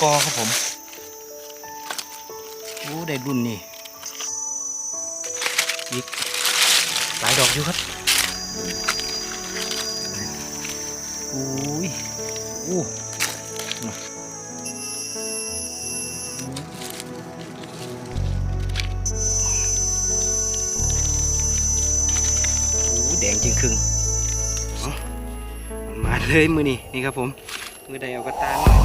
กอครับผมโอ้ได้รุ่นนี่อีกหลายดอกอยู่ครับอุ้ยโอ้มาโอ้แดงจริงครึ่งเอ้ามันมาเลยมือนี่นี่ครับผม มือใดเอากระตาหน่อย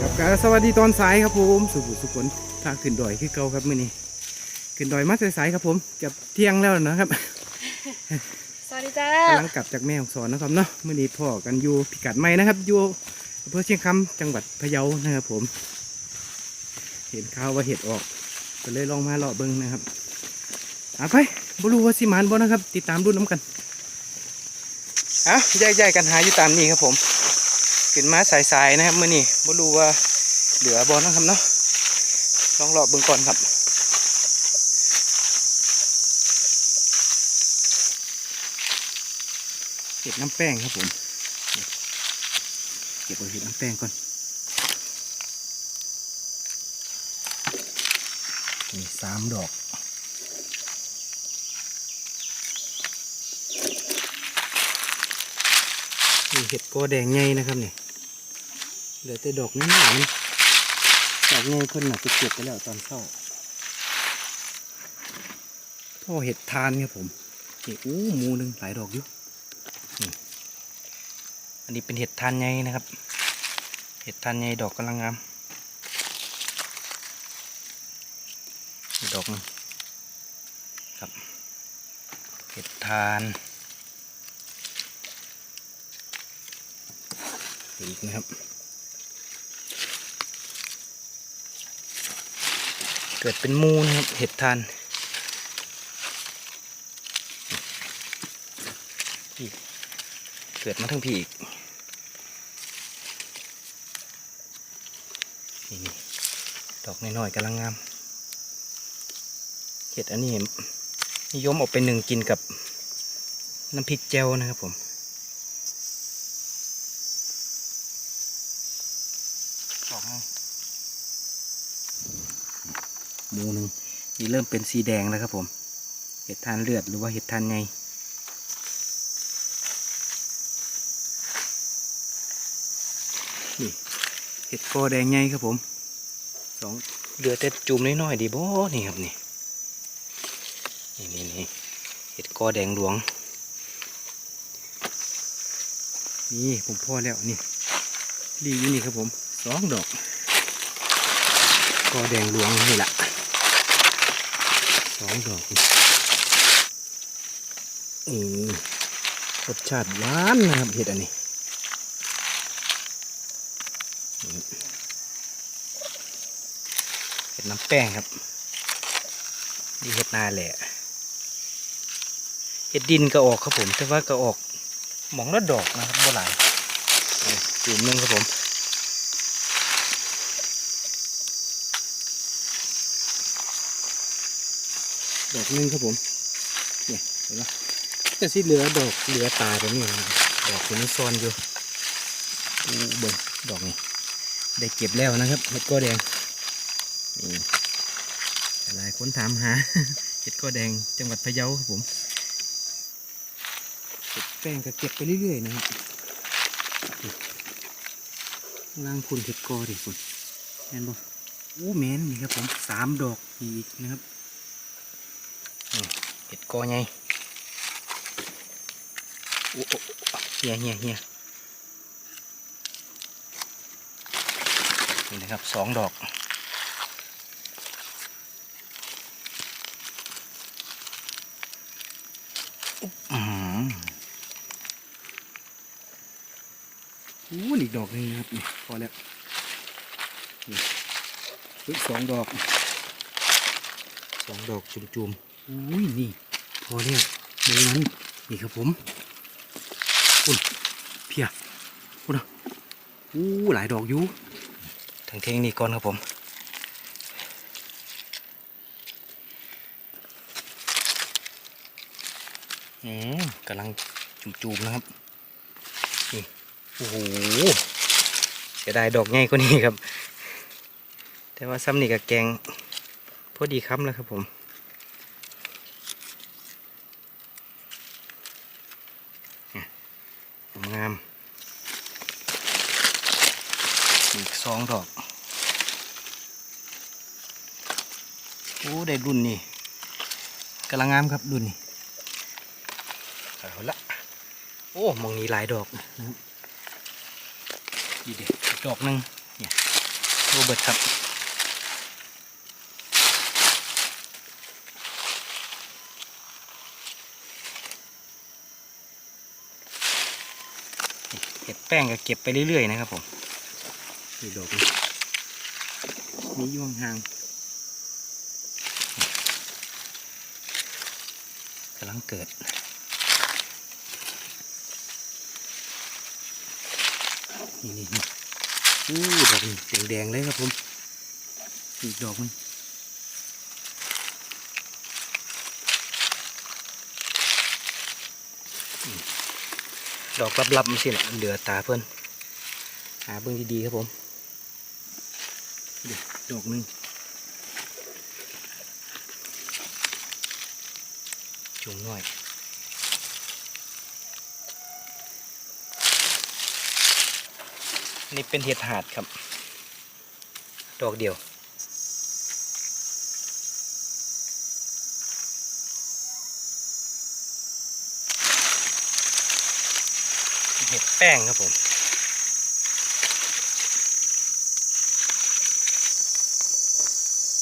ครับกสวัสดีตอนสายครับผมสุขุสุขนทางขึ้นดอยคือเก่าครับมื่อนี้ขึ้นดอยมาสายๆครับผมกับเที่ยงแล้วนะครับ สวัสดีจ้ากำลังกลับจากแม่ของสอนนะครับเนาะเมื่อนี้พ่อกันอยู่พิกัดใหม่นะครับอยู่อำเภอเชียงคำจังหวัดพะเยานะครับผม เห็นข่าวว่าเห็ดออกก็เลยลองมาเลาะเบิ้งนะครับเอาไปบรูว่าสิมานบ่นะครับ ติดตามดูน้ำกันอาแยกๆกันหาอยู่ตามนี้ครับผมขึ้นมาสายๆนะครับเมื่อนี้บรูว่าเหลือบ่นะครับเนาะลองเลาะเบิ้งก่อนครับ เก็บน้ำแป้งครับผม เก็บเอาเห็ดน้ำแป้งก่อน นี่สามดอกนี่เห็ดกอแดงไงนะครับเนี่ยเหลือแต่ดอกนี้หนามันดอกไงเพิ่นน่ะไปเก็บไปแล้วตอนเข้าพ่อเห็ดทานครับผมนี่อู้หมูหนึ่งหลายดอกอยู่อั นนี้เป็นเห็ดทานใหญ่นะครับ เห็ดทานใหญ่ดอกกำลังงามดอกครับ เห็ดทานอีกนะครับ เกิดเป็นมูนะครับ เห็ดทานอีกเกิดมาทั้งพีอีก นี่นี่ ดอกน้อยๆกำลังงามเห็ดอันนี้นิยมออกไปหนึ่งกินกับน้ำพริกแจ่วนะครับผมดอกหนึ่งหมูหนึ่งนี่เริ่มเป็นสีแดงแล้วครับผม เห็ดทานเลือดหรือว่าเห็ดทานไงนี่เห็ดกอแดงไงครับผม สองเหลือแต่จุ่มน้อยๆดีบ่นี่ครับนี่นี่นี่นี่เห็ดกอแดงหลวง นี่ผมพอแล้วนี่รีอยู่นี่ครับผมสองดอก กอแดงหลวงนี่แหละสองดอกนี่อืมรสชาติหวานนะครับเห็ดอันนี้ เห็ดน้ำแป้งครับนี่เห็ดนาแหละเห็ดดินก็ออกครับผม แต่ว่าก็ออกหมองละดอกนะครับบ่หลายจุ่มหนึงครับผมดอกหนึงครับผมเนี่ยเห็นไหมแต่ที่เหลือดอกเหลือตาตัวนี้นะครับดอกตัวนี้ซ่อนอยู่อู้เบิ่งดอกนี้ได้เก็บแล้วนะครับเห็ดก้อแดง นี่หลายคนถามหาเห็ดก้อแดงจังหวัดพะเยาครับผมเก็บแป้งก็เก็บไปเรื่อยๆนะครับล่างคุณเห็ดกอดิคุณแม่นบ่อู้แมนนี่ครับผมสามดอกอีกนะครับนี่เห็ดกอไงโอ้โอ้โอ้เฮียเฮียเฮียนี่นะครับสองดอก อืมอู้อีก ดอกหนึงนะครับนี่พอแล้วนี่เฮ้ยสองดอกสองดอกจุ่มๆอุ้ยนี่ พอแล้วเดี๋ยวนั้นนี่ครับผมคุณเพียคุณนะอู้หลายดอกอยู่ทางเทงนี่ก่อนครับผมอืมกำลังจูบๆนะครับนี่โอ้โหจะได้ดอกใหญ่กว่านี้ครับ แต่ว่าซ้ำนี่กับแกงพอดีคำแล้วครับผมงาม อีกสองดอก โอ้ ได้รุ่นนี่กำลังงามครับรุ่นนี่เอาละโอ้มองนี้หลายดอกนะครับ ดีเด็ดดอกหนึ่งเนี่ยโรเบิร์ตครับเห็ดแป้งก็เก็บไปเรื่อยๆนะครับผมนี่ดอกนี้มียวงห่างกำลังเกิด นี่นี่นี่อู้ดอกนี้แดงๆเลยครับผม อีกดอกนึงดอกลับๆมันสินะเหลือตาเพิ่นหาเบิ่งดีๆครับผมดอกหนึงจุ่มหน่อย นี่เป็นเห็ดหาดครับ ดอกเดียว เห็ดแป้งครับผม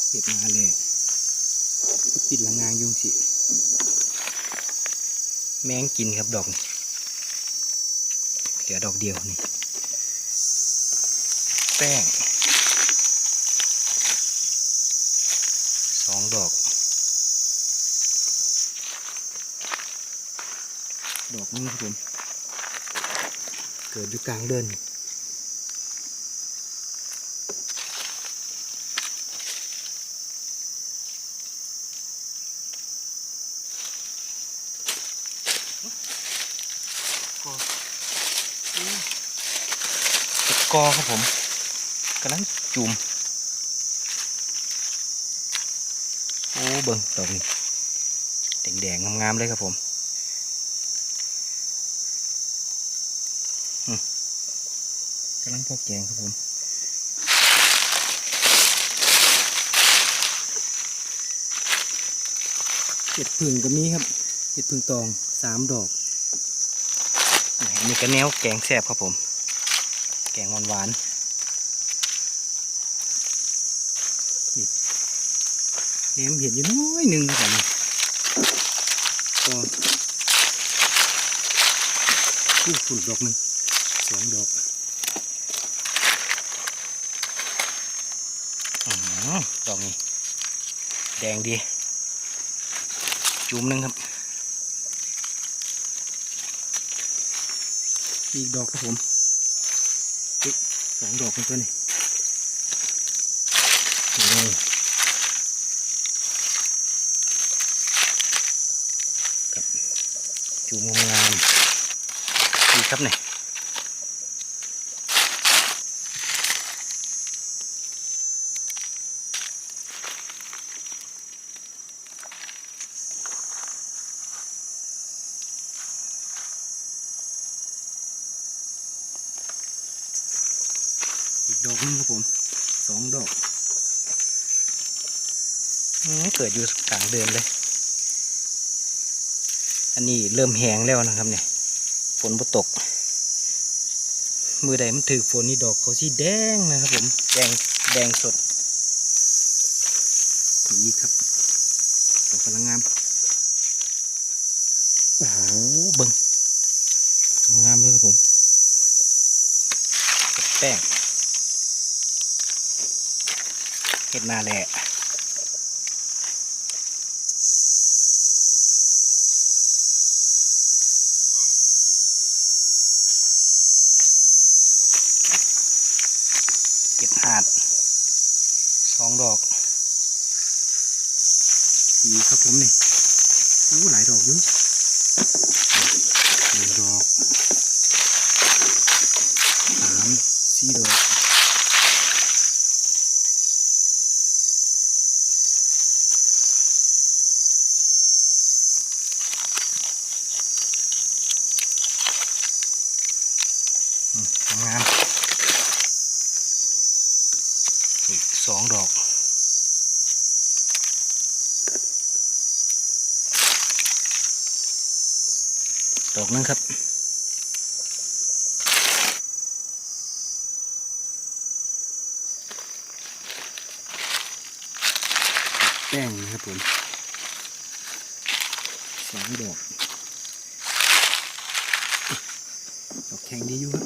เห็ดมาเลยปิดละงางยุงสิ แมงกินครับดอกนี้เหลือดอกเดียวนี่ แป้งสองดอก ดอกนี้ครับผม เกิดอยู่กลางเดินกอตะกอครับผม กำลังจุ่มโอ้เบิ่งดอกนี้แดงๆงามๆเลยครับผมอืมกำลังพอแกงครับผมเห็ดพึ่งก็มีครับเห็ดพึ่งตองสามดอกนนี้ก็แนวแกงแซ่บครับผม แกงหวานหวานๆ แหนมเห็ดอยู่น้อยหนึ่งครับผมก็คู่ฝุ่นดอกหนึ่งสองดอกอือดอกนี้ แดงดี จุ่มหนึ่งครับ อีกดอกครับผมสองดอกเป็นตัวนี้นี่ครับจูงงามๆดี ครับเนี่ยอีกดอกหนึงครับผมสองดอกอืมเกิดอยู่กลางเดือนเลย อันนี้เริ่มแห้งแล้วนะครับเนี่ย ฝนบ่ตก มือใดมันถือฝนนี่ดอกเขาสีแดงนะครับผม แดงแดงสดนี่ครับดอกกำลังงามโอ้โหเบิ้งงามเลยครับผมกับแป้งเห็ดนาแหละ เก็บหาดสองดอกดีครับผมนี่อู้หลายดอกอยู่หนึ่งดอกสามสี่ดอกอืมงามอีกสองดอก ดอกนึงครับ แป้งนะครับผมสองดอก ดอกแข็งดีอยู่ครับ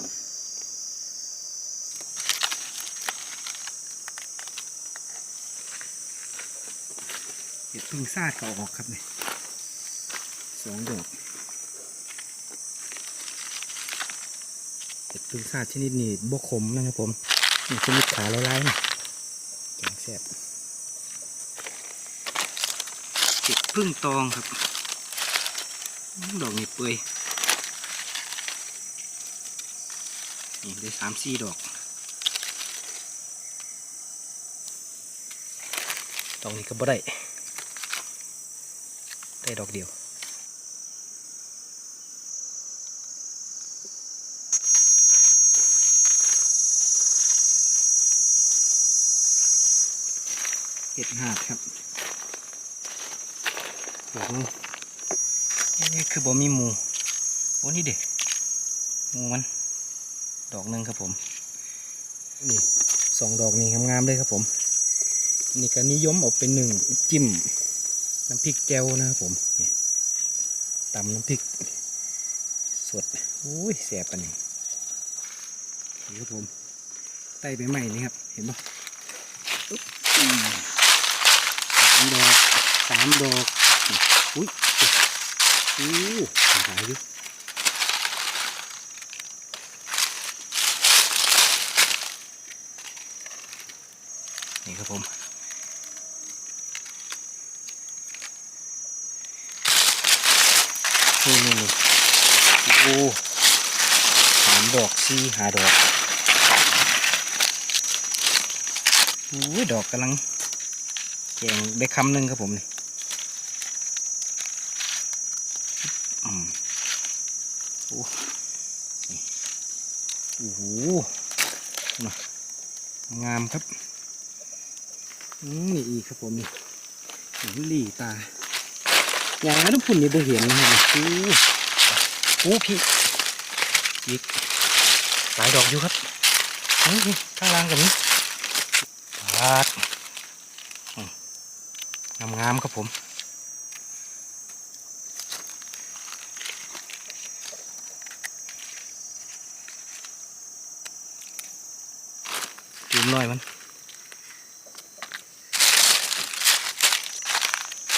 เห็ดพึ่งซาดก็ออกครับเนี่ยสองดอก เห็ดพึ่งซาดชนิดนี้บกขมนะครับผมนี่ชนิดขาลายๆนะแกงแซ่บเห็ดพึ่งตองครับ ดอกนี่เปื่อยนี่ได้สามสี่ดอกดอกนี้ก็บ่ได้ ได้ดอกเดียว ดหาดครับดอกนึงนี่คือบ่มีหมูโอ้นี่เด็หมูมัน ดอกหนึงครับผม นี่สองดอกนี่งามๆเลยครับผม นี่ก็นิยมเออกเป็นหนึ่งจิ้มน้ำพริกแจ่วนะครับผมนี่ตำน้ำพริก สดอุ้ยแสบปันนี่นี่ครับผมไต่ไปใหม่นี่ครับ เห็นปะอุ๊บอืมสาม ดอกสามดอก อุ้ยอู้หายอยู่นี่ครับผมนี่นี่นี่โอ้สามดอกสี่หาดอกโอ้ยดอกกำลัง กงได้คำหนึ่งครับผมนี่โอ้โหงามครับอืมนี่อีกครับผมนี่หลีตา อย่างนั้นพุ่นนี่บ่เห็นนะครับโอ้โหพี่อีกหลายดอกอยู่ครับนี่ข้างล่างกับนี้ปาด งามๆครับผมจุ่มหน่อยมัน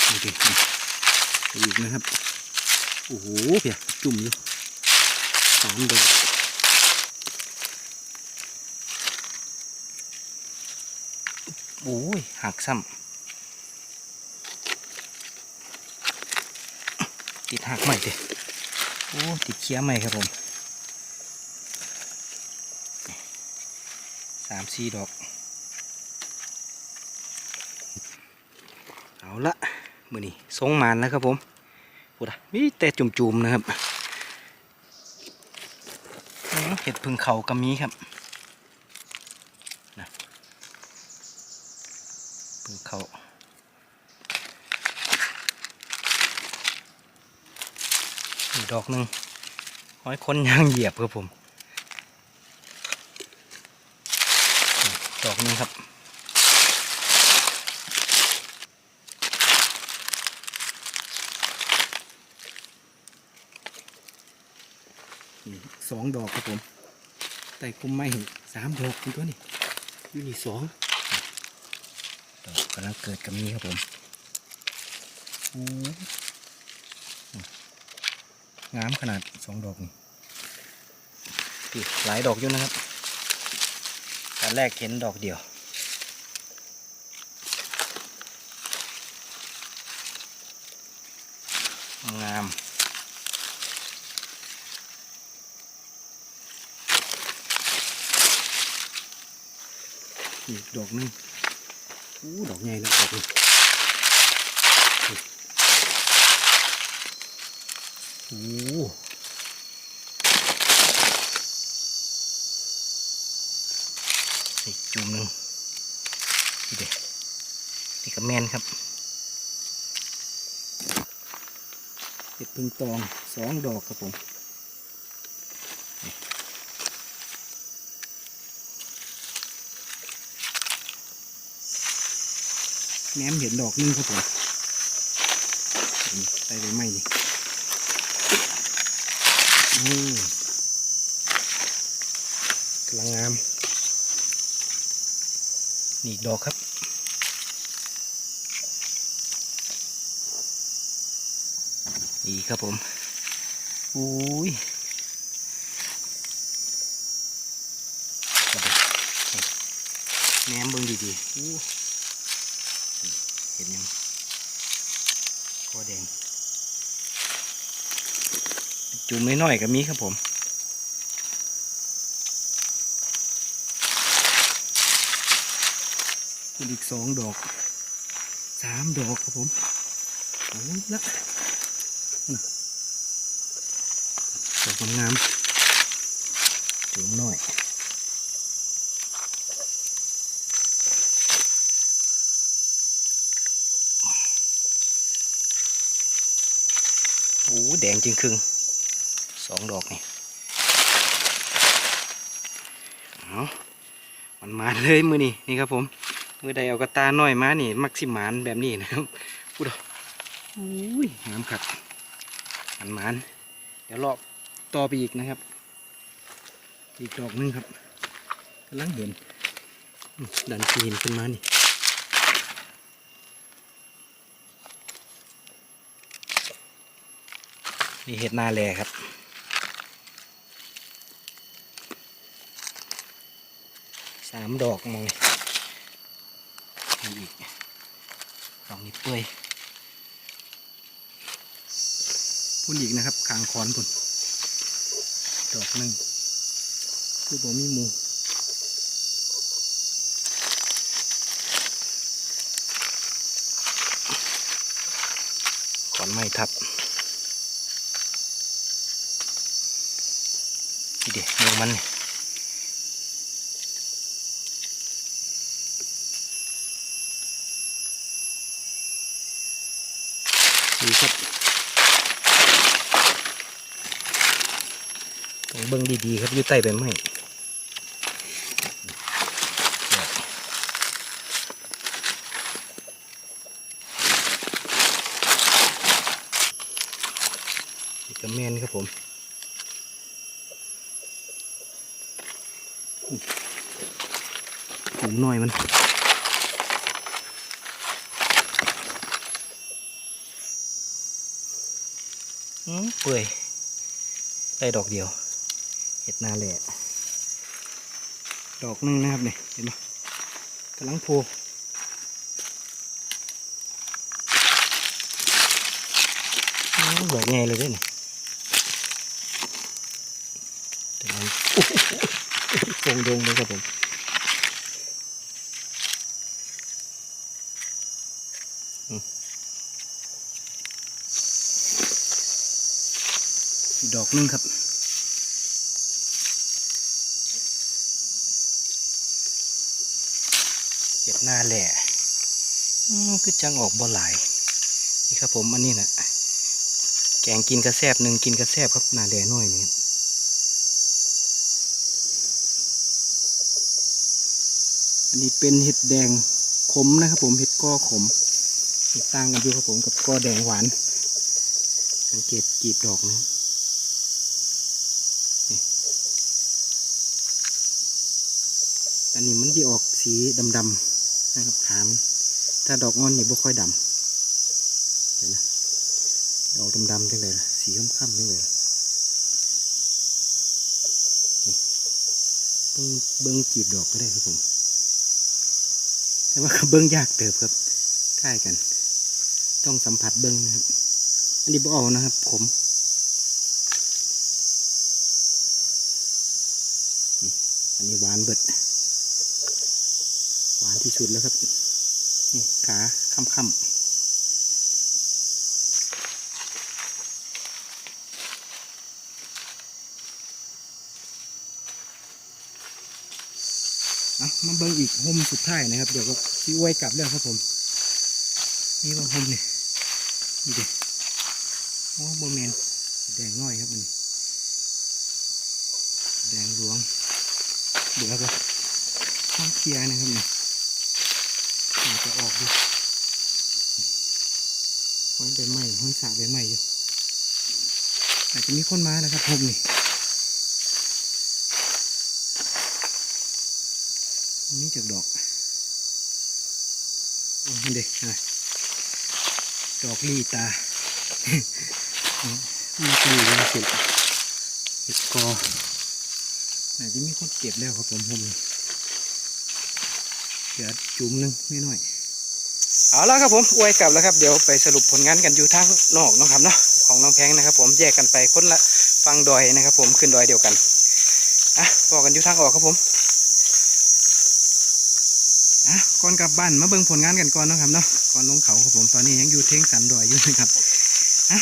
นี่ดิอีกนะครับ โอ้โหเพียจุ่มอยู่สามดอกโอ้ยหักซ้ำ ติดหักใหม่เด้โอ้ติดเคี้ยใหม่ครับผมสามสี่ดอก เอาละมือนี้ทรงมานแล้วครับผมพูดอะมีแต่จุ่มๆนะครับเห็ดพึ่งเขากำมีครับนะพึ่งเขา อีกดอกหนึ่งห้อยคนยางเหยียบครับผม ดอกนึงครับ สองดอกครับผมแต่กุมไม่สามดอกคุณตัวนี่ยู่นี่สองดอกกำลังเกิดกับนี้ครับผมโอ้ งามขนาดสองดอกนี่พี่หลายดอกอยู่นะครับอนแรกเห็นดอกเดียว งามอีกดอกหนึงอู้ดอกใหญ่เลยดอกนี้ โอ้อีกจุ่มหนึ่งนี่เด็นี่ก็แมนครับเห็ดพึ่งตองสองดอกครับผมแหนมเห็นดอกหนึงครับผมนี่ใส่ใบไม้นี่ กำลังงาม นี่ดอกครับ นี่ครับผม อุ้ยแหนมเบิ่งดีๆอู้นี่เห็นยังคอแดง จุ่มน้อยๆก็มีครับผมอีกสองดอกสามดอกครับผมเอาละน่ะดอกงามๆจุ่มหน่อยโอ้แดงจริงครึ่ง สองดอกนี่เามันมาเลยมือนี่นี่ครับผม มือใดเอากระตาน้อยมานี่ มักสิมานแบบนี้นะครับพูดเอาอุ้ยงามขัดมันมาน เดี๋ยวรอบต่อไปอีกนะครับ อีกดอกหนึงครับกำลังเห็น ดันปีนขึ้นมานี่นี่เห็ดนาแลครับามดอกมองนี่อีกดอกนี้เปื่อยพุ่นอีกนะครับคางคอนพุ่นดอกหนึ่งคือบ่มีมูขอนไม้ทับนี่เด็กมองมันเนี่ย ดีครับต้องเบิ้งดีๆครับอยู่ใต้ใบไม้นี่กระแมนครับผมถุงน้อยมัน อืม เปื่อยได้ดอกเดียว เห็ดนาแหละดอกหนึงนะครับเนี่ยเห็นไหมกำลังโผล่อืมดอกไงเลยเด้เนี่ยแต่มันโด่งดงเลยครับผม อีกดอกหนึงครับเห็ดหน้าแหล่อืมคือจังออกบ่หลาย นี่ครับผม อันนี้นะแกงกินกระแซบหนึ่งกินกระแซบครับหน้าแหล่น้อยนี่อันนี้เป็นเห็ดแดงขมนะครับผมเห็ดก้อขมเห็ดต่างกันอยู่ครับผมกับก้อแดงหวานสังเกตกีบดอกนะครับนี่อันนี้มันจะออก สีดำๆนะครับขาม ถ้าดอกอ่อนนี่บ่ค่อยดำเดี๋ยวนะดอกดำๆจังเลยสีค่ำๆจังเลยเบิ้งเบิ้งจีบดอกก็ได้ครับผม แต่ว่าเบิ้งยากเติบครับใกล้กัน ต้องสัมผัสเบิ้งนะครับ อันนี้บ่เอานะครับขมอันนี้หวานเบิด ที่สุดแล้วครับ นี่ขาค่ำๆเอามาเบิ่งอีกโฮมสุดท้ายนะครับ เดี๋ยวก็ชิไว้กลับแล้วครับผม นี่ว่าโฮมนี่นี่เด็โอ้โบแมนแดงน้อยครับมันแดงหลวงเดี๋ยวก็ข้างเคียนะครับเนี่อา จะออกดูห้อยใบไม้ห้อยสาใบไม้อยู่ อาจจะมีคนมาแล้วครับผมนี่นี่จากดอกโอ้เด็กนะดอกลีตามีกระหล่ำสุดเห็ดกออาจจะมีคนเก็บแล้วครับผมผมเดี๋ยวจุ่มหนึงนิดหน่อย เอาแล้วครับผมอวยกลับแล้วครับเดี๋ยวไปสรุปผลงานกันอยู่ทางนอกเนาะครับเนาะของน้องแพงนะครับ ผมแยกกันไปคนละฟังดอยนะครับ ผมขึ้นดอยเดียวกันอะบอกกันอยู่ทางออกครับผมอะก่อนกลับบ้านมาเบิ่งผลงานกันก่อนเนาะครับเนาะก่อนลงเขาครับผมตอนนี้ยังอยู่เทงสันดอยอยู่นะครับอะ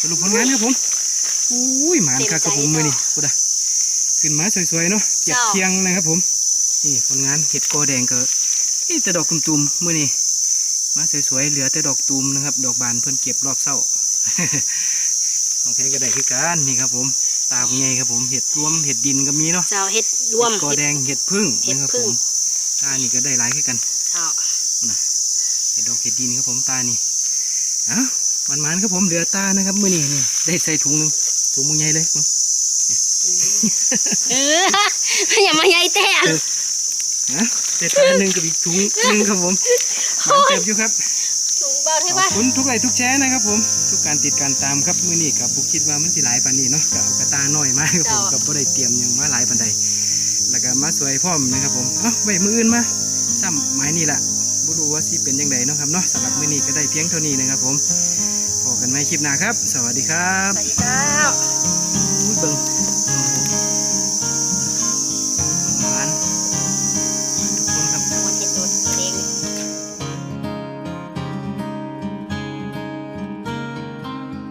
สรุปผลงานครับผมอุ้ยหมานครับครับผมมือนี่กูดะขึ้นมาสวยๆเนาะเก็บเคียงนะครับผมนี่ผลงานเห็ดโกแดงก็นี่แต่ดอกตุ่มๆมื่อนี้ มาสวยๆเหลือแต่ดอกตุ่มนะครับ ดอกบานเพิ่นเก็บรอบเศร้าของเพลงก็ได้คือกันนี่ครับ ผม ตาเป็นไงครับผมเห็ดรวมเห็ดดินก็มีเนาะเจ้าเฮ็ดรวมเห็ดโกแดงเห็ดพึ่งเห็ดนะครับพึ่ผงมตานี่ก็ได้หลายคือกันเจ้าเห็ดดอกเห็ดดินครับผมตานี่เอ้ามันมันๆครับผมเหลือตานะครับมื่อนี้นี่ได้ใส่ถุงหนึงถุงมึงใหญ่เลยผมเอออย่ามาใหญ่แต่นะแต่ตาหนึ่งกับอีกถุงหนึ่งครับผม มันเจ็บอยู่ครับถุงเบาขใช่อบปะคุณทุกไลค์ทุกแชร์นะครับ ผม ทุกการติดการตามครับมื้อนี้กับบุคิดว่ามันสิหลายปานนี้เนาะกับกระตาน้อยมากครับผมกับบ่ได้เตรียมหยังมาหลายปานใดแล้วก็มาสวยพร้อมนะครับผมเอ้าไว้มื้ออื่นมาซ้ำไม้นี่ล่ะบ่รู้ว่าสิเป็นยังไงเนาะครับเนาะสำหรับมื้อนี้ก็ได้เพียงเท่านี้นะครับ ผมพบกันใหม่คลิปหน้าครับ สวัสดีครับ สวัสดีเจ้า